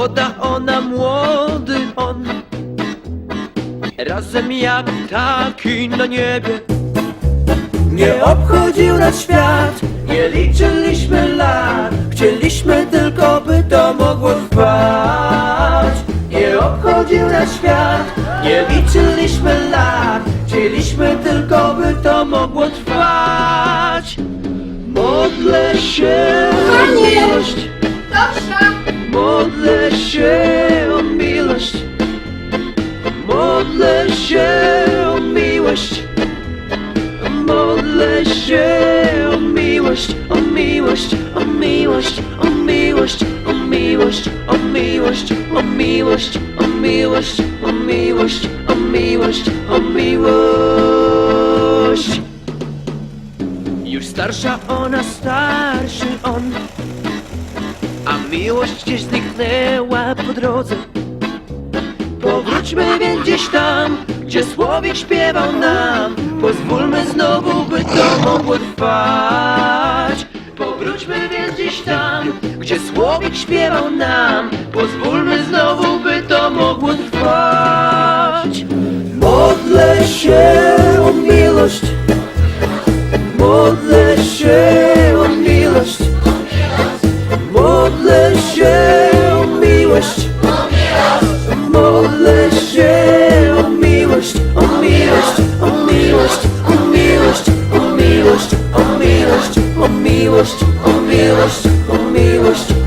Młoda ona, młody on. Razem jak ptaki na niebie. Nie obchodził nas świat Nie liczyliśmy lat. Chcieliśmy tylko, by to mogło trwać. Nie obchodził nas świat Nie liczyliśmy lat. Chcieliśmy tylko, by to mogło trwać. Modlę się Kochanie! Modlę się o miłość Modlę się o miłość Modlę się o miłość O miłość, o miłość, o miłość O miłość, o miłość, o miłość O miłość, o miłość, o miłość, o miłość Już starsza ona, starszy on miłość gdzieś zniknęła po drodze. Powróćmy więc gdzieś tam, gdzie słowik śpiewał nam. Pozwólmy znowu, by to mogło trwać. Powróćmy więc gdzieś tam, gdzie słowik śpiewał nam. Pozwólmy znowu, by to mogło trwać. Modlę się o miłość. Modlę miłość, o miłość, o miłość.